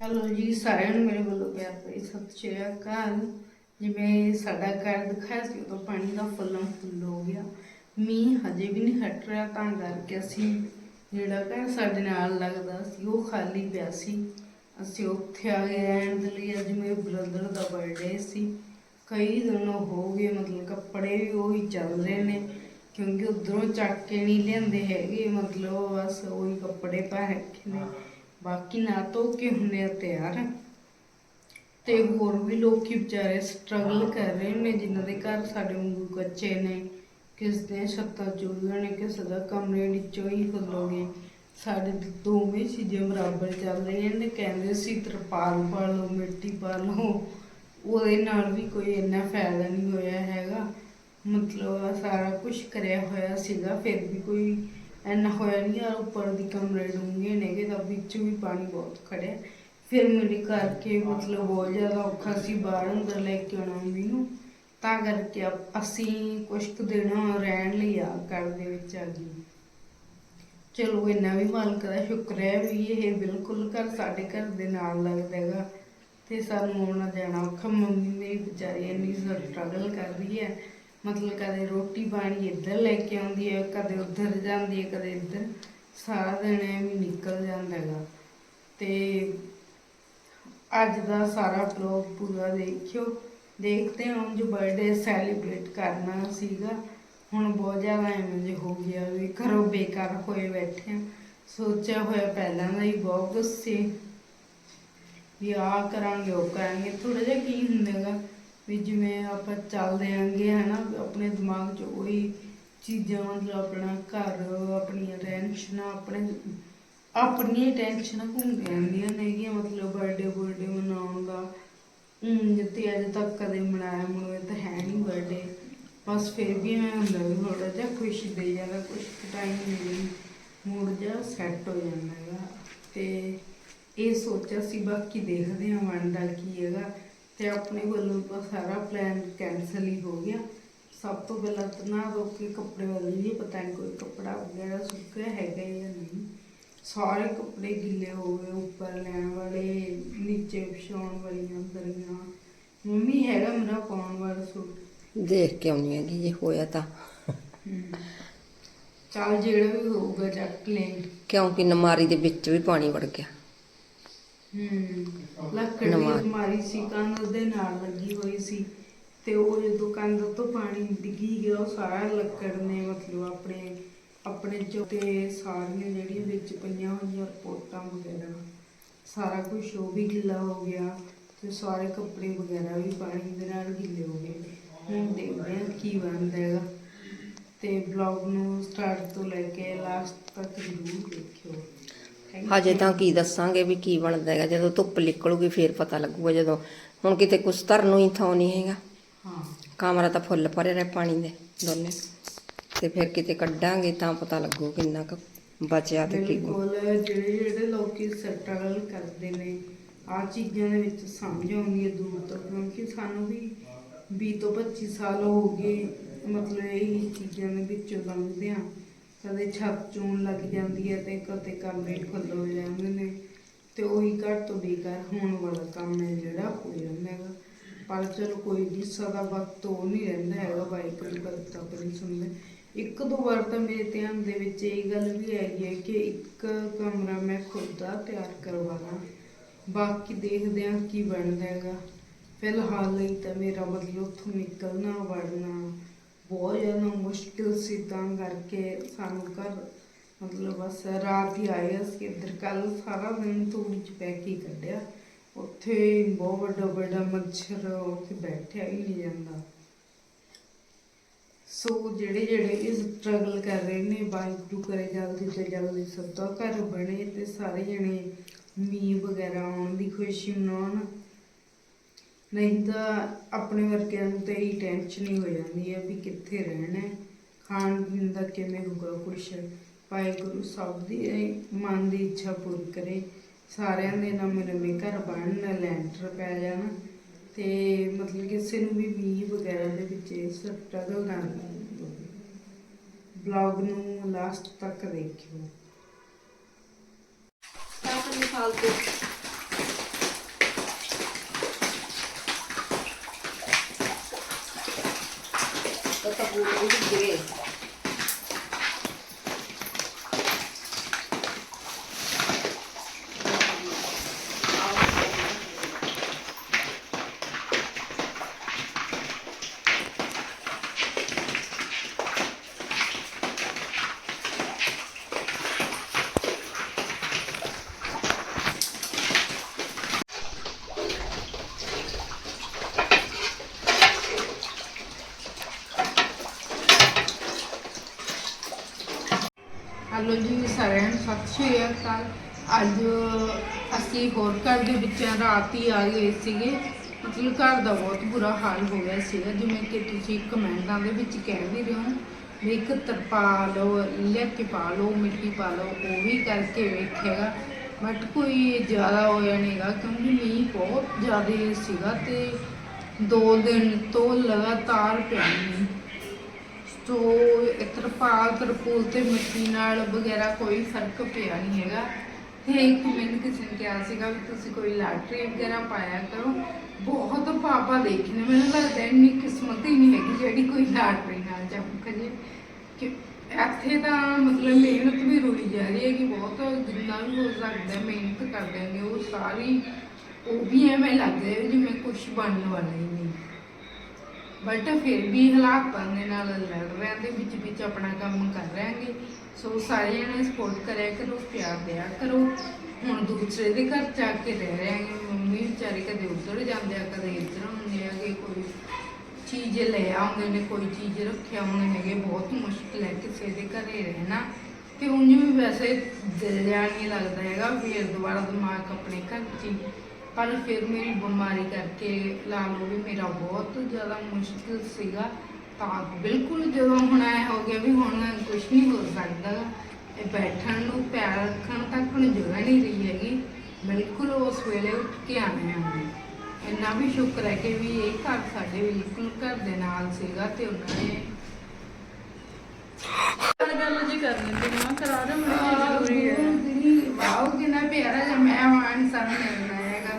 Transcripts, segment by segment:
Hello ਜੀ ਸਾਰਿਆਂ ਨੂੰ ਮੇਰੇ ਵੱਲੋਂ ਪਿਆਰ ਭਰੀ ਸਤਿ ਸ਼੍ਰੀ ਅਕਾਲ। ਜਿਵੇਂ ਸਾਡਾ ਘਰ ਦਿਖਾਇਆ ਸੀ, ਉਦੋਂ ਪਾਣੀ ਦਾ ਫੁੱਲਾਂ ਫੁੱਲ ਹੋ ਗਿਆ। ਮੀਂਹ ਹਜੇ ਵੀ ਨਹੀਂ ਹਟ ਰਿਹਾ, ਤਾਂ ਕਰਕੇ ਅਸੀਂ ਜਿਹੜਾ ਘਰ ਸਾਡੇ ਨਾਲ ਲੱਗਦਾ ਸੀ, ਉਹ ਖਾਲੀ ਪਿਆ ਸੀ। ਅਸੀਂ ਉੱਥੇ ਆ ਗਏ ਰਹਿਣ ਦੇ ਲਈ, ਅੱਜ ਮੇਰੇ ਬ੍ਰਦਰ ਦਾ ਬਰਥਡੇ ਸੀ। ਕਈ ਦਿਨ ਹੋ ਗਏ, ਮਤਲਬ ਕੱਪੜੇ ਵੀ ਉਹੀ ਚੱਲ ਰਹੇ ਨੇ, ਕਿਉਂਕਿ ਉਧਰੋਂ ਚੱਕ ਕੇ ਨਹੀਂ ਲਿਆਂਦੇ ਹੈਗੇ, ਮਤਲਬ ਬਸ ਉਹੀ ਕੱਪੜੇ ਪਾ ਰੱਖੇ ਨੇ। ਬਾਕੀ ਨਾ ਧੋ ਕੇ ਹੁੰਨੇ ਆ ਤਿਆਰ? ਤੇ ਹੋਰ ਵੀ ਲੋਕੀ ਵਿਚਾਰੇ ਸਟਰਗਲ ਕਰ ਰਹੇ ਨੇ, ਜਿਨ੍ਹਾਂ ਦੇ ਘਰ ਸਾਡੇ ਵਾਂਗੂ ਕੱਚੇ ਨੇ, ਕਿਸ ਦੇ ਛੱਤਾਂ ਚੁੱਲ੍ਹੇ ਨੇ, ਕਿਸੇ ਦਾ ਕਮਰੇ ਵਿੱਚੋਂ ਹੀ ਖੁੱਲੋਗੇ। ਸਾਡੇ ਦੋਵੇਂ ਚੀਜ਼ਾਂ ਬਰਾਬਰ ਚੱਲ ਰਹੀਆਂ ਨੇ, ਕਹਿੰਦੇ ਸੀ ਤਰਪਾਲ ਪਾ ਲਓ, ਮਿੱਟੀ ਪਾ ਲਓ। ਉਹਦੇ ਨਾਲ ਵੀ ਕੋਈ ਇੰਨਾ ਫਾਇਦਾ ਨਹੀਂ ਹੋਇਆ ਹੈਗਾ। ਮਤਲਬ ਸਾਰਾ ਕੁਝ ਕਰਿਆ ਹੋਇਆ ਸੀਗਾ, ਫਿਰ ਵੀ ਕੋਈ ਇੰਨਾ ਹੋਇਆ ਨਹੀਂ ਯਾਰ ਉੱਪਰ ਦੀ ਕਮਰੇ ਡੂੰਘੇ ਨੇਗੇ ਤਾਂ ਵਿੱਚ ਵੀ ਪਾਣੀ ਬਹੁਤ ਖੜਿਆ। ਫਿਰ ਮੇਰੇ ਕਰਕੇ ਮਤਲਬ ਬਹੁਤ ਜ਼ਿਆਦਾ ਔਖਾ ਸੀ ਬਾਹਰ ਅੰਦਰ ਲੈ ਕੇ ਆਉਣਾ ਮੰਮੀ ਨੂੰ। ਤਾਂ ਕਰਕੇ ਅਸੀਂ ਕੁਝ ਕੁ ਦਿਨ ਰਹਿਣ ਲਈ ਆ ਘਰ ਦੇ ਵਿੱਚ ਆ ਗਏ ਚਲੋ ਇੰਨਾ ਵੀ ਮਾਲਕ ਦਾ ਸ਼ੁਕਰ ਹੈ ਵੀ ਇਹ ਬਿਲਕੁਲ ਘਰ ਸਾਡੇ ਘਰ ਦੇ ਨਾਲ ਲੱਗਦਾ ਹੈਗਾ। ਤੇ ਸਾਨੂੰ ਆਉਣਾ ਜਾਣਾ ਔਖਾ ਮੰਮੀ ਮੇਰੀ ਵਿਚਾਰੀ ਇੰਨੀ ਸਟਰਗਲ ਕਰ ਰਹੀ ਹੈ। ਮਤਲਬ ਕਦੇ ਰੋਟੀ ਪਾਣੀ ਇੱਧਰ ਲੈ ਕੇ ਆਉਂਦੀ ਹੈ, ਕਦੇ ਉੱਧਰ ਜਾਂਦੀ ਹੈ, ਕਦੇ ਇੱਧਰ। ਸਾਰਾ ਦਿਨ ਐਵੇਂ ਨਿਕਲ ਜਾਂਦਾ ਹੈਗਾ। ਤੇ ਅੱਜ ਦਾ ਸਾਰਾ ਵਲੌਗ ਪੂਰਾ ਦੇਖਿਓ। ਦੇਖਦੇ ਹਾਂ ਜੋ ਬਰਥਡੇ ਸੈਲੀਬ੍ਰੇਟ ਕਰਨਾ ਸੀਗਾ। ਹੁਣ ਬਹੁਤ ਜ਼ਿਆਦਾ ਐਵੇਂ ਜੇ ਹੋ ਗਿਆ ਵੀ ਘਰੋਂ ਬੇਕਾਰ ਹੋਏ ਬੈਠੇ ਹਾਂ। ਸੋਚਿਆ ਹੋਇਆ ਪਹਿਲਾਂ ਦਾ ਹੀ ਬਹੁਤ ਗੁੱਸੇ। ਵੀ ਆਹ ਕਰਾਂਗੇ, ਉਹ ਕਰਾਂਗੇ। ਥੋੜਾ ਜਿਹਾ ਕੀ ਹੁੰਦਾਗਾ। ਵੀ ਜਿਵੇਂ ਆਪਾਂ ਚੱਲਦੇ ਆਂਗੇ ਹਨਾ, ਆਪਣੇ ਦਿਮਾਗ 'ਚ ਉਹੀ ਚੀਜ਼ਾਂ, ਮਤਲਬ ਆਪਣਾ ਘਰ, ਆਪਣੀਆਂ ਟੈਨਸ਼ਨਾਂ ਆਪਣੇ ਆਪਣੀਆਂ ਟੈਨਸ਼ਨਾਂ ਘੁੰਮਦੀਆਂ ਰਹਿੰਦੀਆਂ ਨੇਗੀਆਂ, ਮਤਲਬ ਬਰਥਡੇ ਬਰਥਡੇ ਮਨਾਉਣ ਦਾ। ਉਂਝ ਤੇ ਅਜੇ ਤੱਕ ਕਦੇ ਮਨਾਇਆ ਮਨਾਇਆ ਤਾਂ ਹੈ ਨਹੀਂ ਬਰਥਡੇ ਬਸ ਫਿਰ ਵੀ ਮੈਂ ਹੁੰਦਾ ਵੀ ਥੋੜਾ ਜਿਹਾ ਖੁਸ਼ੀ ਦੇ ਜਾਂਦਾ ਕੁਝ ਟਾਈਮ ਮੇਰੀ ਮੂਡ ਜਿਹਾ ਸੈੱਟ ਹੋ ਜਾਂਦਾ ਹੈਗਾ। ਤੇ ਇਹ ਸੋਚਿਆ ਸੀ, ਬਾਕੀ ਦੇਖਦੇ ਹਾਂ ਬਣਦਾ ਕੀ ਹੈਗਾ। ਤੇ ਆਪਣੇ ਵੱਲੋਂ ਤਾਂ ਸਾਰਾ ਪਲਾਨ ਕੈਨਸਲ ਹੀ ਹੋ ਗਿਆ। ਸਭ ਤੋਂ ਪਹਿਲਾਂ ਤਾਂ ਨਾ ਰੋਕੇ ਕੱਪੜੇ ਵਾਲੀ ਨਹੀਂ ਪਤਾ ਨਹੀਂ ਕੋਈ ਕੱਪੜਾ ਵਗੈਰਾ ਸੁੱਕਿਆ ਹੈਗਾ ਜਾਂ ਨਹੀਂ। ਸਾਰੇ ਕੱਪੜੇ ਗਿੱਲੇ ਹੋ ਗਏ ਉੱਪਰ ਲੈਣ ਵਾਲੇ ਨੀਚੇ ਵਿਛਾਉਣ ਵਾਲੀਆਂ ਦਰੀਆਂ। ਮੰਮੀ ਹੈਗਾ ਮੇਰਾ ਪਾਉਣ ਵਾਲਾ ਸੂਟ। ਦੇਖ ਕੇ ਆਉਣੀ ਹੈਗੀ ਜੇ ਹੋਇਆ ਤਾਂ। ਚੱਲ ਜਿਹੜਾ ਵੀ ਹੋਊਗਾ ਚੱਕ ਲੈ ਕਿਉਂਕਿ ਨਮਾਰੀ ਦੇ ਵਿੱਚ ਵੀ ਪਾਣੀ ਵੜ ਗਿਆ। ਹੂੰ। ਲੱਕੜ ਦੀ ਨਵਾਂ। ਅਲਮਾਰੀ ਸੀ ਕੰਧ ਉਹਦੇ ਨਾਲ ਲੱਗੀ ਹੋਈ ਸੀ। ਤੇ ਉਹ ਜਦੋਂ ਕੰਧ ਤੋਂ ਪਾਣੀ ਡਿੱਗੀ ਗਿਆ ਉਹ ਸਾਰਾ ਲੱਕੜ ਨੇ ਮਤਲਬ ਆਪਣੇ ਆਪਣੇ ਚੋਂ ਤੇ ਸਾਰੀਆਂ ਜਿਹੜੀਆਂ ਵਿੱਚ ਪਈਆਂ ਹੋਈਆਂ ਰਿਪੋਰਟਾਂ ਵਗੈਰਾ ਸਾਰਾ ਕੁਝ ਉਹ ਵੀ ਗਿੱਲਾ ਹੋ ਗਿਆ। ਤੇ ਸਾਰੇ ਕੱਪੜੇ ਵਗੈਰਾ ਵੀ ਪਾਣੀ ਦੇ ਨਾਲ ਗਿੱਲੇ ਹੋ ਗਏ। ਹੁਣ ਦੇਖਦੇ ਹਾਂ ਕੀ ਬਣਦਾ ਹੈਗਾ। ਤੇ ਬਲੌਗ ਨੂੰ ਸਟਾਰਟ ਤੋਂ ਲੈ ਕੇ ਲਾਸਟ ਤੱਕ ਜ਼ਰੂਰ ਦੇਖਿਓ। ਹਜੇ. ਤਾਂ ਕੀ ਦੱਸਾਂਗੇ ਵੀ ਕੀ ਬਣਦਾ ਹੈਗਾ। ਜਦੋਂ ਧੁੱਪ ਨਿਕਲੂਗੀ ਫੇਰ ਪਤਾ ਲੱਗੂਗਾ ਜਦੋਂ। ਹੁਣ ਕਿਤੇ ਕੁਛ ਧਰਨ ਨੂੰ ਹੀ ਥਾਂ ਨਹੀਂ ਹੈਗਾ। ਹਾਂ। ਕਮਰਾ ਤਾਂ ਫੁੱਲ ਭਰੇ ਰਹੇ ਪਾਣੀ ਦੇ ਦੋਨੇ। ਤੇ ਫਿਰ ਕਿਤੇ ਕੱਢਾਂਗੇ ਤਾਂ ਪਤਾ ਲੱਗੂ ਕਿੰਨਾ ਕੁ ਬਚਿਆ ਤੇ ਕੀ ਬਿਲਕੁਲ ਜਿਹੜੇ ਜਿਹੜੇ ਲੋਕੀ ਸਟਰਗਲ ਕਰਦੇ ਨੇ ਆ ਚੀਜ਼ਾਂ ਦੇ ਵਿੱਚ ਸਮਝ ਆਉਂਦੀ ਹੈ ਦੂਰ ਤੋਂ ਕਿਉਂਕਿ ਸਾਨੂੰ ਵੀ 20 ਤੋਂ 25 ਸਾਲ ਹੋ ਗਏ ਮਤਲਬ ਇਹ ਚੀਜ਼ਾਂ ਦੇ ਵਿੱਚੋਂ ਲੰਘਦੇ ਆ ਕਦੇ ਛੱਤ ਚੋਣ ਲੱਗ ਜਾਂਦੀ ਹੈ ਤੇ ਕਦੇ ਕਮਰੇ ਖੁੱਲ ਹੋ ਜਾਂਦੇ ਨੇ ਤੇ ਉਹੀ ਘਰ ਤੋਂ ਬੇਕਾਰ ਹੋਣ ਵਾਲਾ ਕੰਮ ਹੈ ਜਿਹੜਾ ਹੋ ਜਾਂਦਾ ਹੈਗਾ। ਪਰ ਚਲੋ ਕੋਈ ਨਹੀਂ ਸਦਾ ਵਕਤ ਉਹ ਨਹੀਂ ਰਹਿੰਦਾ ਹੈਗਾ, ਵਾਹਿਗੁਰੂ ਕਰਤਾ ਆਪਣੀ ਸੁਣਦੇ। ਇੱਕ ਦੋ ਵਾਰ ਤਾਂ ਮੇਰੇ ਧਿਆਨ ਦੇ ਵਿੱਚ ਇਹ ਗੱਲ ਵੀ ਆਈ ਹੈ ਕਿ ਇੱਕ ਕਮਰਾ ਮੈਂ ਖੁਦ ਦਾ ਤਿਆਰ ਕਰਵਾਣਾ ਬਾਕੀ ਦੇਖਦੇ ਹਾਂ ਕੀ ਬਣਦਾ ਹੈਗਾ। ਫਿਲਹਾਲ ਲਈ ਤਾਂ ਮੇਰਾ ਮਤਲਬ ਉੱਥੋਂ ਨਿਕਲਣਾ, ਵੜਨਾ ਬਹੁਤ ਜ਼ਿਆਦਾ ਮੁਸ਼ਕਿਲ ਸੀ ਤਾਂ ਕਰਕੇ ਸਾਨੂੰ ਘਰ, ਮਤਲਬ ਬਸ ਰਾਤ ਹੀ ਆਏ ਅਸੀਂ ਇੱਧਰ। ਕੱਲ ਸਾਰਾ ਦਿਨ ਧੂੜੀ ਚ ਪੈ ਕੇ ਕੱਢਿਆ। ਉੱਥੇ ਬਹੁਤ ਵੱਡਾ ਵੱਡਾ ਮੱਛਰ ਉੱਥੇ ਬੈਠਿਆ ਹੀ ਨਹੀਂ ਜਾਂਦਾ। ਸੋ ਜਿਹੜੇ ਜਿਹੜੇ ਇਸ ਸਟਰਗਲ ਕਰ ਰਹੇ ਨੇ, ਵਾਹਿਗੁਰੂ ਕਰੇ ਜਲਦੀ ਤੋਂ ਜਲਦੀ ਸਭ ਦਾ ਘਰ ਬਣੇ ਤੇ ਸਾਰੇ ਜਣੇ ਮੀਂਹ ਵਗੈਰਾ ਆਉਣ ਦੀ ਖੁਸ਼ੀ ਮਨਾਉਣ। ਨਹੀਂ ਤਾਂ ਆਪਣੇ ਵਰਗਿਆਂ ਨੂੰ ਤਾਂ ਇਹ ਟੈਨਸ਼ਨ ਹੀ ਹੋ ਜਾਂਦੀ ਹੈ ਵੀ ਕਿੱਥੇ ਰਹਿਣਾ ਹੈ। ਖਾਣ ਪੀਣ ਦਾ ਕਿਵੇਂ ਹੋਊਗਾ ਕੁਛ? ਵਾਹਿਗੁਰੂ ਸਭ ਦੀ ਇਹ ਮਨ ਦੀ ਇੱਛਾ ਪੂਰੀ ਕਰੇ। ਸਾਰਿਆਂ ਦੇ ਨਵੇਂ ਨਵੇਂ ਘਰ ਬਣਨ, ਲੈਂਟਰ ਪੈ ਜਾਣ ਤੇ ਮਤਲਬ ਕਿਸੇ ਨੂੰ ਵੀ ਮੀਂਹ ਵਗੈਰਾ ਦੇ ਵਿੱਚ ਸਟਰਗਲ ਨਾ ਬਲੌਗ ਨੂੰ ਲਾਸਟ ਤੱਕ ਦੇਖਿਓ। ਤਾਂ ਫਾਲਤੂ ਤਾਂ ਬੂਟ ਵੀ ਭਿੱਜ ਗਏ ਹਲੋ ਜੀ ਸਾਰਿਆਂ ਨੂੰ ਸਤਿ ਸ਼੍ਰੀ ਅੱਜ ਅਸੀਂ ਹੋਰ ਘਰ ਦੇ ਵਿੱਚੋਂ ਰਾਤ ਹੀ ਆ ਗਏ ਸੀਗੇ। ਮਤਲਬ ਘਰ ਦਾ ਬਹੁਤ ਬੁਰਾ ਹਾਲ ਹੋ ਗਿਆ ਸੀਗਾ। ਜਿਵੇਂ ਕਿ ਤੁਸੀਂ ਕਮੈਂਟਾਂ ਦੇ ਵਿੱਚ ਕਹਿ ਵੀ ਰਹੇ ਹੋ ਵੀ ਇੱਕ ਤਰਪਾਲ ਲੈ ਕੇ ਪਾ ਲਓ, ਮਿੱਟੀ ਪਾ ਲਓ, ਉਹ ਵੀ ਕਰਕੇ ਵੇਖੇਗਾ। ਬਟ ਕੋਈ ਜ਼ਿਆਦਾ ਹੋਇਆ ਨਹੀਂਗਾ ਕਿਉਂਕਿ ਮੀਂਹ ਬਹੁਤ ਜ਼ਿਆਦਾ ਸੀਗਾ ਤੇ ਦੋ ਦਿਨ ਤੋਂ ਲਗਾਤਾਰ ਪਿਆ ਮੀਂਹ ਤੋ ਤਰਪਾਲ ਤਰਪੂਲ ਤੇ ਮਿੱਟੀ ਨਾਲ ਵਗੈਰਾ ਕੋਈ ਫ਼ਰਕ ਪਿਆ ਨਹੀਂ ਹੈਗਾ। ਤੇ ਇੱਕ ਮੈਨੂੰ ਕਿਸੇ ਨੇ ਕਿਹਾ ਸੀਗਾ ਵੀ ਤੁਸੀਂ ਕੋਈ ਲਾਟਰੀ ਵਗੈਰਾ ਪਾਇਆ ਕਰੋ। ਬਹੁਤ ਪਾਪਾ ਦੇਖਨੇ ਮੈਨੂੰ ਲੱਗਦਾ ਇੰਨੀ ਕਿਸਮਤ ਹੀ ਨਹੀਂ ਹੈਗੀ ਜਿਹੜੀ ਕੋਈ ਲਾਟਰੀ ਨਾਲ ਜਾਊ ਕਦੇ ਕਿ ਇੱਥੇ ਤਾਂ ਮਤਲਬ ਮਿਹਨਤ ਵੀ ਰੁੜੀ ਜਾ ਰਹੀ ਹੈ ਕਿ ਬਹੁਤ ਜਿੰਨਾ ਵੀ ਹੋ ਸਕਦਾ ਮਿਹਨਤ ਕਰਦੇ ਨੇ ਉਹ ਸਾਰੀ ਉਹ ਵੀ ਐਵੇਂ ਲੱਗ ਰਿਹਾ ਜਿਵੇਂ ਕੁਝ ਬਣਨ ਵਾਲਾ ਹੀ ਬਟ ਫਿਰ ਵੀ ਹਾਲਾਤ ਦੇ ਨਾਲ ਲੜ ਰਹੇ ਤੇ ਵਿੱਚ ਵਿੱਚ ਆਪਣਾ ਕੰਮ ਕਰ ਰਹੇ ਸੋ ਸਾਰੇ ਨੇ ਸਪੋਰਟ ਕਰਿਆ ਕਰੋ, ਪਿਆਰ ਦਿਆ ਕਰੋ। ਹੁਣ ਦੂਸਰੇ ਦੇ ਘਰ ਜਾ ਕੇ ਰਹਿ ਰਹੇ ਹਾਂਗੇ ਮੰਮੀ ਵਿਚਾਰੇ ਕਦੇ ਉੱਧਰ ਜਾਂਦੇ ਆ, ਕਦੇ ਇੱਧਰ ਹੁੰਦੇ ਆਗੇ ਕੋਈ ਚੀਜ਼ ਲੈ ਆਉਂਦੇ ਨੇ, ਕੋਈ ਚੀਜ਼ ਰੱਖਿਆ ਹੁੰਦੇ ਨੇਗੇ ਬਹੁਤ ਮੁਸ਼ਕਿਲ ਹੈ ਕਿਸੇ ਦੇ ਘਰੇ ਰਹਿਣਾ। ਤੇ ਉਂਝ ਵੀ ਵੈਸੇ ਦਿਲ ਜਾਣ ਨਹੀਂ ਲੱਗਦਾ ਹੈਗਾ ਫਿਰ ਦੁਬਾਰਾ ਦਿਮਾਗ ਆਪਣੇ ਘਰ 'ਚ ਹੀ ਪਰ ਫਿਰ ਮੇਰੀ ਬਿਮਾਰੀ ਕਰਕੇ ਲਾ ਲਓ ਵੀ ਮੇਰਾ ਬਹੁਤ ਜ਼ਿਆਦਾ ਮੁਸ਼ਕਿਲ ਸੀਗਾ। ਤਾਂ ਬਿਲਕੁਲ ਜਦੋਂ ਹੁਣ ਐ ਹੋ ਗਿਆ ਵੀ ਹੁਣ ਕੁਝ ਨਹੀਂ ਹੋ ਸਕਦਾ। ਇਹ ਬੈਠਣ ਨੂੰ ਪੈਰ ਰੱਖਣ ਤੱਕ ਹੁਣ ਜਗ੍ਹਾ ਨਹੀਂ ਰਹੀ ਹੈਗੀ। ਬਿਲਕੁਲ ਉਸ ਵੇਲੇ ਉੱਠ ਕੇ ਆਣੇ ਆ ਇੰਨਾ ਵੀ ਸ਼ੁਕਰ ਹੈ ਕਿ ਵੀ ਇਹ ਘਰ ਸਾਡੇ ਬਿਲਕੁਲ ਘਰ ਦੇ ਨਾਲ ਸੀਗਾ ਤੇ ਉਹਨਾਂ ਨੇ ਗੱਲ ਜੀ ਕਰ ਲੈਂਦੇ ਨਾ ਕਰਾ ਦੇ ਮੈਨੂੰ ਜ਼ਰੂਰੀ ਹੈ। ਵਾਓ ਕਿੰਨਾ ਪਿਆਰਾ ਜਿਹਾ ਮਹਿਮਾਨ ਸਾਹਮਣੇ ਬਣਾਏਗਾ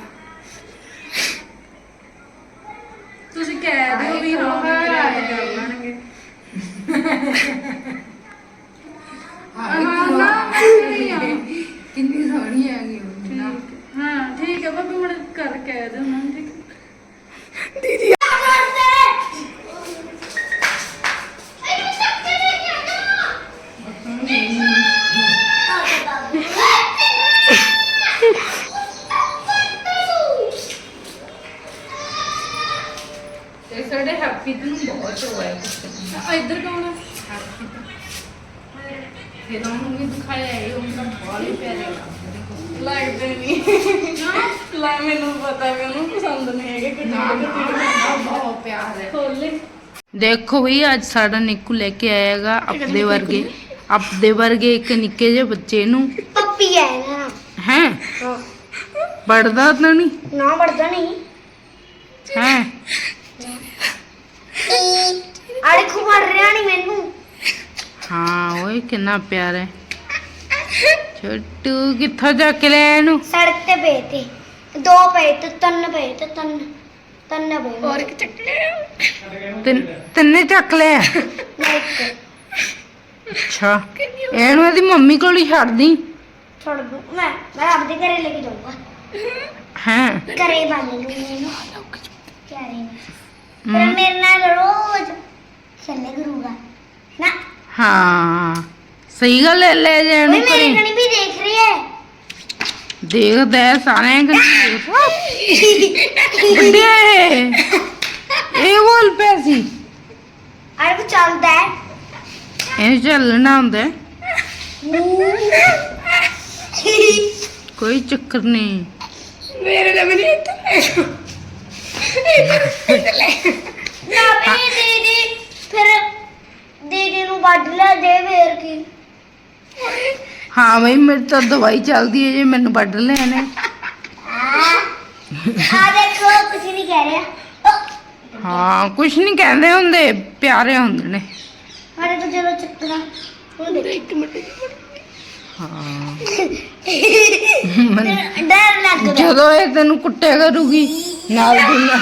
ਤੁਸੀਂ ਕਹਿ ਦਿਓ ਵੀ ਹਾਂ ਵੀ ਮੇਰੇ ਅੱਜ ਕਰ ਲੈਣਗੇ। ਹਾਂ ਹਾਂ, ਨਾ ਨਾ, ਕਿੰਨੀ ਸੋਹਣੀ ਆ ਗਈ ਉਹ ਨਾ ਹਾਂ ਠੀਕ ਹੈ ਬਾਬੀ ਹੁਣ ਕਰ ਕਹਿ ਦਿਓ ਨਾ ਠੀਕ। ਹੈ ਤੇ ਲੱਗਦੇ ਲੱਗਦੇ ਨਹੀਂ। ਲੈ ਮੈਨੂੰ ਪਤਾ ਵੀ ਉਹਨੂੰ ਪਸੰਦ ਨਹੀਂ ਹੈਗੇ ਕਿ ਨਾ ਨਾ ਬਹੁਤ ਪਿਆਰ ਹੈ। ਖੋਲੇ ਦੇਖੋ ਵੀ ਅੱਜ ਸਾਡਾ ਨਿੱਕੂ ਲੈ ਕੇ ਆਏਗਾ ਆਪਦੇ ਵਰਗੇ। ਆਪਦੇ ਵਰਗੇ ਇੱਕ ਨਿੱਕੇ ਜਿਹੇ ਬੱਚੇ ਨੂੰ। ਪੱਪੀ ਹੈ ਨਾ ਹੈ? ਹਾਂ। ਪੜਦਾ ਤਾਂ ਨਹੀਂ? ਨਾ ਵੜਦਾ ਨਹੀਂ। ਹੈ? ਅਰੇ ਖੁਮਾਰ ਰਿਹਾ ਨਹੀਂ ਮੈਨੂੰ। ਹਾਂ ਓਏ ਕਿੰਨਾ ਪਿਆਰ ਹੈ। ਛੋਟੂ ਕਿੱਥੋਂ ਚੱਕ ਕੇ ਲੈ ਇਹਨੂੰ? ਸੜਕ ਤੇ ਪਏ ਤੇ। ਦੋ ਪਏ ਤੇ ਤਿੰਨ ਪਏ ਤੇ ਤਿੰਨ ਤਿੰਨ ਪਏ ਹੋਰ ਇੱਕ ਤਿੰਨ- ਤਿੰਨੇ ਚੱਕ ਲਿਆ। ਇੱਕ। ਅੱਛਾ। ਇਹਨੂੰ ਇਹਦੀ ਮੰਮੀ ਕੋਲ ਹੀ ਛੱਡ ਦੀ। ਛੋੜ ਦੂੰ ਮੈਂ ਮੈਂ ਆਪਦੇ ਘਰੇ ਲੈ ਕੇ ਜਾਊਂਗਾ। ਹੈ? ਘਰੇ ਬੰਨ ਲੂੰਗੀ ਇਹਨੂੰ। ਘਰੇ ਮੇਰੇ ਨਾਲ ਰੋਜ਼ ਖੇਲੇ ਕਰੂਗਾ। ਨਾ। ਹਾਂ। ਸਹੀ ਗੱਲ ਹੈ ਲੈ ਜਾ ਉਹ ਇਹਨੂੰ ਮੇਰੇ ਘਰੇ। ਕਣੀ ਵੀ ਦੇਖ ਰਹੀ ਹੈ। ਦੇਖਦਾ ਹੈ ਸਾਰਿਆਂ ਕਿ ਵੱਡੇ ਇਹ। ਬੋਲ ਪਿਆ ਸੀ। ਅਰੇ ਉਹ ਚੱਲਦਾ ਹੈ। ਇਹ ਚੱਲਣਾ ਹੁੰਦਾ ਹੈ। ਕੋਈ ਚੱਕਰ ਨਹੀਂ। ਮੇਰੇ ਨਾਲ ਵੀ ਇੱਥੇ ਨਾ ਵੀ ਦੀਦੀ ਫਿਰ ਦੀਦੀ ਨੂੰ ਵੱਢ ਲੈ ਦੇ ਫੇਰ ਕੀ। ਹਾਂ ਬਈ ਮੇਰੀ ਤਾਂ ਦਵਾਈ ਚੱਲਦੀ ਹੈ ਜੇ ਮੈਨੂੰ ਵੱਢ ਲੈਣਾ। ਆ ਦੇਖੋ ਕੁਝ ਨਹੀਂ ਕਹਿ ਰਿਹਾ। ਹਾਂ ਕੁਛ ਨਹੀਂ ਕਹਿੰਦੇ ਹੁੰਦੇ ਪਿਆਰੇ ਹੁੰਦੇ ਨੇ। ਅਰੇ ਤੂੰ ਜਦੋਂ ਚੱਕਣਾ। ਹੁਣ ਦੇਖ। ਇੱਕ ਮਿੰਟ ਹਾਂ। ਡਰ ਲੱਗਦਾ ਜਦੋਂ ਇਹ ਤੈਨੂੰ ਕੁੱਟਿਆ ਕਰੂਗੀ ਨਾਲ ਦੀ ਨਾਲ।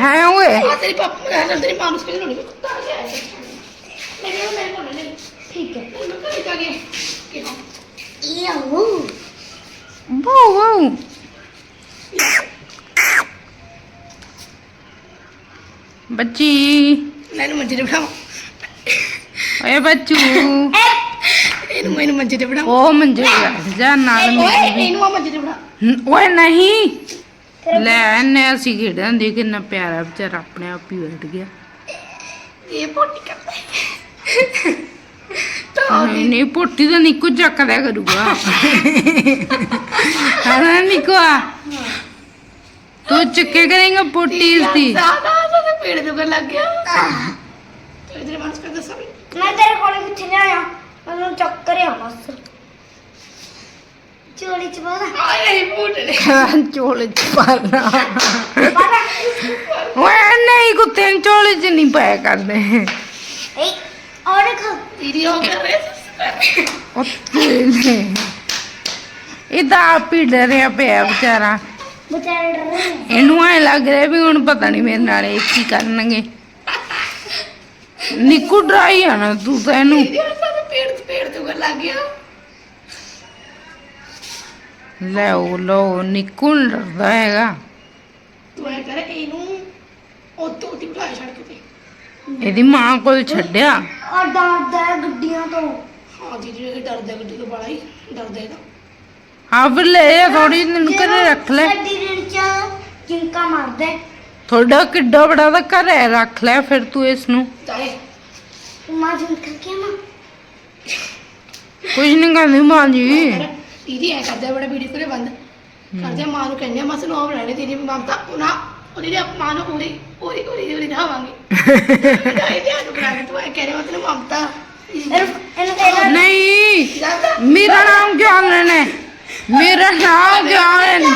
ਹੈ ਓਏ। ਤੇਰੀ ਪਾਪਾ ਤੇਰੀ ਮਾਂ ਨੂੰ ਸਕੂਲ ਲੋੜੀ ਕੁੱਤਾ ਆ ਗਿਆ। ਮੇਰੇ ਮੇਰੇ ਕੋਲ ਨਹੀਂ ਠੀਕ ਹੈ। ਮੈਂ ਘਰੇ ਜਾ ਕੇ ਕਿਹਾ ਇਹ ਆਉ ਵਾਓ ਵਾਓ ਬੱਚੀ। ਮੈਨੂੰ ਮੰਜੇ ਤੇ ਬਿਠਾਓ ਓਏ ਬੱਚੂ। ਇਹਨੂੰ ਮੈਨੂੰ ਮੰਜੇ ਤੇ ਬਿਠਾਓ ਉਹ ਮੰਜੇ ਤੇ ਬੈਠ ਜਾ ਨਾਲ ਓਏ ਮੇਰੇ ਵੀ। ਇਹਨੂੰ ਆ ਮੰਜੇ ਤੇ ਬਿਠਾ। ਹਮ, ਓਏ ਨਹੀਂ। ਲੈ ਇਹਨੇ ਅਸੀਂ ਖੇਡਾਂ ਦੇ ਕਿੰਨਾ ਪਿਆਰਾ ਵਿਚਾਰਾ ਆਪਣੇ ਆਪ ਹੀ ਬੈਠ ਗਿਆ। ਇਹ ਪੋਟੀ ਕਰਦਾ ਨਹੀਂ ਨਹੀਂ ਪੋਟੀ ਤਾਂ ਨਿੱਕੂ ਚੱਕਦਾ ਕਰੂਗਾ। ਹਾਂ ਨਿੱਕੂ ਆ? ਤੂੰ ਚੱਕੇ ਕਰੇਗਾ ਪੋਟੀ ਇਸ ਦੀ? ਸਾਦਾ ਸਾਦਾ ਪੇੜ ਦੁਗਣ ਲੱਗ ਗਿਆ। ਤੇਰੇ ਤੇਰੇ ਮਨ ਚ ਦੱਸਾਂ ਵੀ। ਮੈਂ ਤੇਰੇ ਕੋਲੇ ਕਿੱਥੇ ਲਿਆਇਆ ਮੈਨੂੰ ਚੱਕਰ ਆ ਬਸ। ਚੋਲੀ ਚ ਬਾਦਾ ਆਏ ਪੋਟ ਨੇ ਚੋਲੇ ਚ ਪਾਣਾ ਓਏ ਨਹੀਂ ਕੁੱਤੇ ਨੂੰ ਚੋਲੇ ਚ ਨਹੀਂ ਪਾਇਆ ਕਰਦੇ ਏ ਔਰ ਦੇਖੋ। ਦੀਦੀ ਉਹ ਕਰ ਰਹੇ ਉੱਤੇ ਇਹਦਾ ਆਪ ਹੀ ਡਰਿਆ ਪਿਆ ਵਿਚਾਰਾ। ਡਰ ਰਹੇ ਇਹਨੂੰ ਐ ਲੱਗ ਰਿਹਾ ਵੀ ਹੁਣ ਪਤਾ ਨਹੀਂ ਮੇਰੇ ਨਾਲ ਇਹ ਕੀ ਕਰਨਗੇ। ਨਿੱਕੂ ਡਰਾਈ ਆ ਨਾ ਤੂੰ ਤਾਂ ਇਹਨੂੰ। ਪੇੜ ਲੱਗ ਗਿਆ। ਲੈ ਉਹ ਲੋ ਨਿੱਕੂ ਨੀ ਡਰਦਾ ਹੈਗਾ। ਤੂੰ ਐ ਕਰ ਇਹਨੂੰ ਉਹ ਤੋਂ ਦੀ ਬਿਠਾ ਛੱਡ ਕੇ ਤੇ ਇਹਦੀ ਮਾਂ ਕੋਲ ਛੱਡਿਆ। ਆ ਡਰਦਾ ਹੈ ਗੱਡੀਆਂ ਤੋਂ। ਹਾਂ ਦੀਦੀ ਇਹ ਡਰਦਾ ਗੱਡੀ ਤੋਂ ਬੜਾ ਹੀ ਡਰਦਾ ਇਹਦਾ ਹਾਂ ਫਿਰ ਲੈ ਥੋੜੀ ਦਿਨ ਘਰੇ ਰੱਖ ਲੈ। ਗੱਡੀ ਦੇ ਵਿੱਚ ਜਿੰਕਾ ਮਾਰਦਾ ਹੈ। ਤੁਹਾਡਾ ਕਿੱਡਾ ਬੜਾ ਦਾ ਘਰ ਹੈ ਰੱਖ ਲੈ ਫਿਰ ਤੂੰ ਇਸ ਨੂੰ। ਚਾਹੇ ਮਾਂ ਜਿੰਕਾ ਕੀ ਮਾਂ। ਕੁਝ ਨਹੀਂ ਕਹਿੰਦੀ ਮਾਂ ਜੀ। ਦੀਦੀ ਐ ਕਰਦੇ ਬੜਾ ਵੀਡੀਓ ਕੋਲੇ ਬੰਦ। ਕਰਦੇ ਮਾਂ ਨੂੰ ਕਹਿੰਦੇ ਆ ਮਸ ਨੂੰ ਆਪ ਲੈਣੇ ਦੀਦੀ ਮਮਤਾ ਉਹਨਾਂ ਉਹਦੀ ਨੇ ਮਾਂ ਨੂੰ ਧਾਵਾਂਗੇ ਚਾਹੇ ਧਿਆਨ ਨੂੰ ਬਣਾ ਕੇ ਤੂੰ ਐ ਕਹਿ ਰਿਹਾ ਮਤਲਬ ਮਮਤਾ। ਇਹਨੂੰ ਇਹਨੂੰ ਕਹਿਣਾ ਨਹੀਂ। ਮੇਰਾ ਨਾਮ ਮੇਰਾ ਨਾ।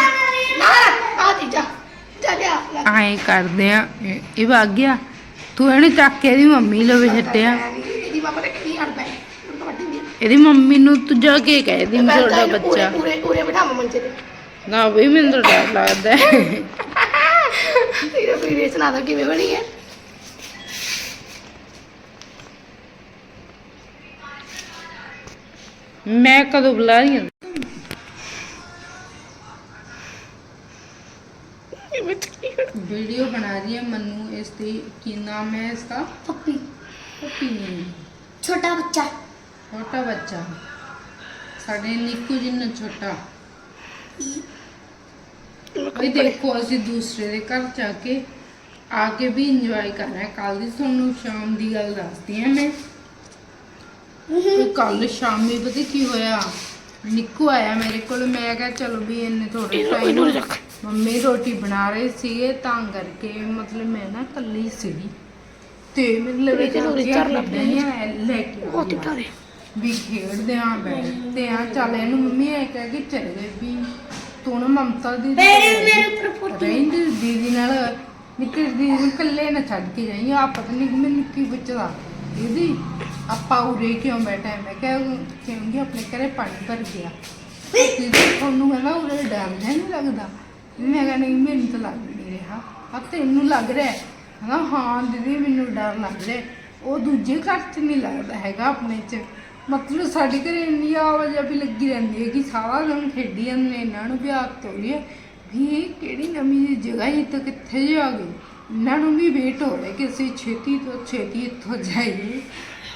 ਆਏ ਕਰਦੇ ਆ। ਇਹ- ਵਗ ਗਿਆ। ਤੂੰ ਇਹਨੂੰ ਚੱਕ ਕੇ ਇਹਦੀ ਮੰਮੀ ਲਵੇ ਛੱਡਿਆ। ਇਹਦੀ ਮੰਮੀ ਨੂੰ ਤੂੰ ਜਾ ਕੇ ਕਹਿ ਦੀ ਤੁਹਾਡਾ ਬੱਚਾ। ਪੂਰੇ ਪੂਰੇ ਬਿਠਾਵਾਂ ਮੰਜੇ ਤੇ ਨਾ ਵੀ ਮੈਨੂੰ ਤਾਂ ਡਰ ਲੱਗਦਾ ਹੈ। ਤੇਰੇ ਵੀਡੀਓ ਸੁਣਾ ਦੋ ਕਿਵੇਂ ਬਣੀ ਹੈ? ਮੈਂ ਕਦੋਂ ਬੁਲਾ ਰਹੀ ਹਾਂ वीडियो बना रही है मन्नू इसकी की नाम है इसका ਪੱਪੀ पप्पी नहीं ਛੋਟਾ ਬੱਚਾ ਛੋਟਾ ਬੱਚਾ ਸਾਡੇ ਨਿੱਕੂ ਜਿੰਨਾ ਛੋਟਾ ਵੀ ਦੇਖੋ ਅਸੀਂ ਦੂਸਰੇ ਦੇ ਘਰ ਜਾ ਕੇ ਆ ਕੇ ਵੀ ਇੰਜੋਏ ਕਰ ਰਹੇ ਕੱਲ ਦੀ ਤੁਹਾਨੂੰ ਸ਼ਾਮ ਦੀ ਗੱਲ ਦੱਸਦੀ ਹਾਂ ਮੈਂ ਤੇ ਕੱਲ ਸ਼ਾਮੀ ਪਤਾ ਕੀ ਹੋਇਆ? ਨਿੱਕੂ ਆਇਆ ਮੇਰੇ ਕੋਲ ਮੈਂ ਕਿਹਾ ਚਲੋ ਵੀ ਇਹਨੇ ਥੋੜੇ ਟਾਈਮ ਮੰਮੀ ਰੋਟੀ ਬਣਾ ਰਹੇ ਸੀਗੇ ਤਾਂ ਕਰਕੇ ਮਤਲਬ ਮੈਂ ਨਾ ਇਕੱਲੀ ਸੀਗੀ। ਤੇ ਮੇਰੇ ਲਈ ਚਾਚੀਆਂ ਖੇਡਣੀਆਂ ਲੈ ਕੇ ਆ ਗਈਆਂ। ਵੀ ਖੇਡਦੇ ਆ ਬੈਠਦੇ ਆ ਚੱਲ ਇਹਨੂੰ ਮੰਮੀ ਐ ਕਹਿ ਕੇ ਚਲੇ ਗਏ ਵੀ ਤੂੰ ਨਾ ਮਮਤਾ ਦੀ ਮੇਰੇ ਮੇਰੇ ਉੱਪਰ ਫੁੱਟੀ ਰਹਿੰਦੀ ਦੀਦੀ ਨਾਲ ਨਿੱਕੀ ਦੀਦੀ ਨੂੰ ਇਕੱਲੇ ਨਾ ਛੱਡ ਕੇ ਜਾਈਂ ਆ ਪਤਾ ਨਹੀਂ ਮੈਨੂੰ ਕੀ ਬਚਦਾ ਦੀਦੀ, ਆਪਾਂ ਉਰੇ ਕਿਉਂ ਬੈਠਾ ਮੈਂ ਕਿਹਾ ਕਿਉਂਕਿ ਆਪਣੇ ਘਰੇ ਪਾਣੀ ਭਰ ਗਿਆ ਦੀਦੀ, ਤੁਹਾਨੂੰ ਕਹਿੰਦਾ ਉਰੇ ਡਰ ਜਿਹਾ ਨਹੀਂ ਲੱਗਦਾ? ਮੈਂ ਕਹਿੰਦਾ ਨਹੀਂ, ਮੈਨੂੰ ਤਾਂ ਲੱਗ ਨਹੀਂ ਰਿਹਾ। ਆ ਤੈਨੂੰ ਲੱਗ ਰਿਹਾ ਹੈ? ਹਾਂ ਦੀਦੀ, ਮੈਨੂੰ ਡਰ ਲੱਗ ਰਿਹਾ ਉਹ ਦੂਜੇ ਘਰ 'ਚ ਨਹੀਂ ਲੱਗਦਾ ਹੈਗਾ ਆਪਣੇ 'ਚ। ਮਤਲਬ ਸਾਡੇ ਘਰੇ ਇੰਨੀ ਆਵਾਜ਼ ਵੀ ਲੱਗੀ ਰਹਿੰਦੀ ਹੈ ਕਿ ਸਾਰਾ ਦਿਨ ਖੇਡੀ ਜਾਂਦੇ ਨੇ, ਇਹਨਾਂ ਨੂੰ ਵੀ ਆਦਤ ਹੋ ਰਹੀ ਹੈ। ਵੀ ਇਹ ਕਿਹੜੀ ਨਵੀਂ ਜਿਹੀ ਜਗ੍ਹਾ ਹੈ? ਤਾਂ ਕਿੱਥੇ ਜਾ ਗਏ ਇਹਨਾਂ ਨੂੰ ਵੀ ਵੇਟ ਹੋ ਰਿਹਾ ਕਿ ਅਸੀਂ ਛੇਤੀ ਤੋਂ ਛੇਤੀ ਇੱਥੋਂ ਜਾਈਏ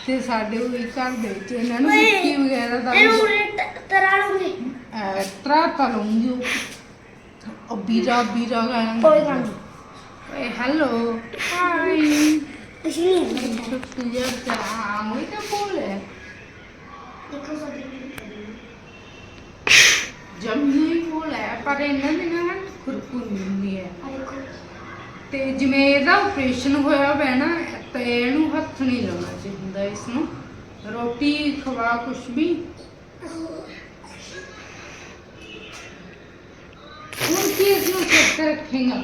ਤੇ ਸਾਡੇ ਉਹ ਘਰ ਦੇ ਵਿੱਚ ਇਹਨਾਂ ਨੂੰ ਮਿੱਟੀ ਵਗੈਰਾ ਦਾ ਇਹਨੂੰ ਤਰਾ ਲੂੰਗੀ ਤਰਾ ਤਾਂ ਲਊਂਗੀ। ਉਹ ਬੀਰਾ ਬੀਰਾ ਗਾਣਾ ਕੋਈ ਗੱਲ ਨਹੀਂ। ਓਏ ਹੈਲੋ ਹਾਈ ਕੁਛ ਨਹੀਂ ਹੈ। ਛੁੱਟੀ ਜਾ ਚਾ ਮੈਂ ਤਾਂ ਬੋਲ ਹੈ। ਦੇਖੋ ਸਭ ਜੰਮੂ ਹੀ ਬੋਲ ਹੈ ਪਰ ਇਹਨਾਂ ਦੇ ਨਾਲ ਖੁਰਕੁਰ ਹੁੰਦੀ ਹੈ। ਦੇਖੋ। ਤੇ ਜਿਵੇਂ ਇਹਦਾ ਆਪਰੇਸ਼ਨ ਹੋਇਆ ਹੋਇਆ ਨਾ, ਤੇ ਇਹਨੂੰ ਹੱਥ ਨਹੀਂ ਲਾਉਣਾ ਚਾਹੀਦਾ ਇਸ ਨੂੰ ਰੋਟੀ, ਖਵਾ, ਕੁਛ ਵੀ। ਹੁਣ ਕੀ ਇਸ ਨੂੰ ਚੈੱਕ ਰੱਖੇਗਾ?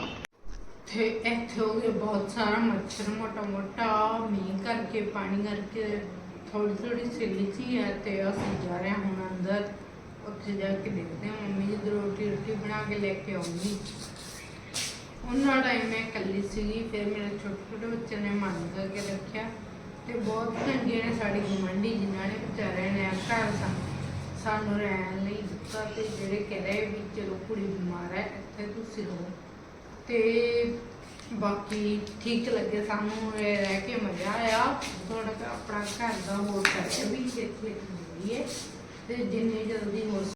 ਤੇ ਇੱਥੇ ਹੋ ਗਿਆ ਬਹੁਤ ਸਾਰਾ ਮੱਛਰ ਮੋਟਾ ਮੋਟਾ ਮੀਂਹ ਕਰਕੇ, ਪਾਣੀ ਕਰਕੇ। ਥੋੜੀ ਥੋੜੀ ਸਿੱਲੀ ਜੀ ਹੈ ਤੇ ਅਸੀਂ ਜਾ ਰਹੇ ਹਾਂ ਹੁਣ ਅੰਦਰ। ਉੱਥੇ ਜਾ ਕੇ ਦੇਖਦੇ ਹਾਂ ਮੰਮੀ ਜੀ ਰੋਟੀ ਰੋਟੀ ਬਣਾ ਕੇ ਲੈ ਕੇ ਆਉਂਗੀ ਉਹਨਾਂ ਟਾਈਮ ਮੈਂ ਇਕੱਲੀ ਸੀਗੀ, ਫਿਰ ਮੇਰੇ ਛੋਟੇ ਛੋਟੇ ਬੱਚਿਆਂ ਨੇ ਮੰਨ ਕਰਕੇ ਰੱਖਿਆ ਤੇ ਬਹੁਤ ਚੰਗੇ ਨੇ ਸਾਡੀ ਗੁਆਂਢੀ, ਜਿਨ੍ਹਾਂ ਨੇ ਵਿਚਾਰਿਆਂ ਨੇ ਘਰ ਸਾਨੂੰ ਸਾਨੂੰ ਰਹਿਣ ਲਈ ਦਿੱਤਾ ਤੇ ਜਿਹੜੇ ਕਹਿ ਰਹੇ ਵੀ ਚਲੋ ਕੁੜੀ ਬਿਮਾਰ ਹੈ, ਇੱਥੇ ਤੁਸੀਂ ਰਹੋ। ਤੇ ਬਾਕੀ ਠੀਕ ਲੱਗੇ ਸਾਨੂੰ, ਇਹ ਰਹਿ ਕੇ ਮਜ਼ਾ ਆਇਆ। ਥੋੜਾ ਆਪਣਾ ਘਰ ਦਾ ਹੋਰ ਕਰਿਆ ਵੀ ਇੱਥੇ ਰਹੀਏ ਤੇ ਜਿੰਨੀ ਜਲਦੀ ਹੋ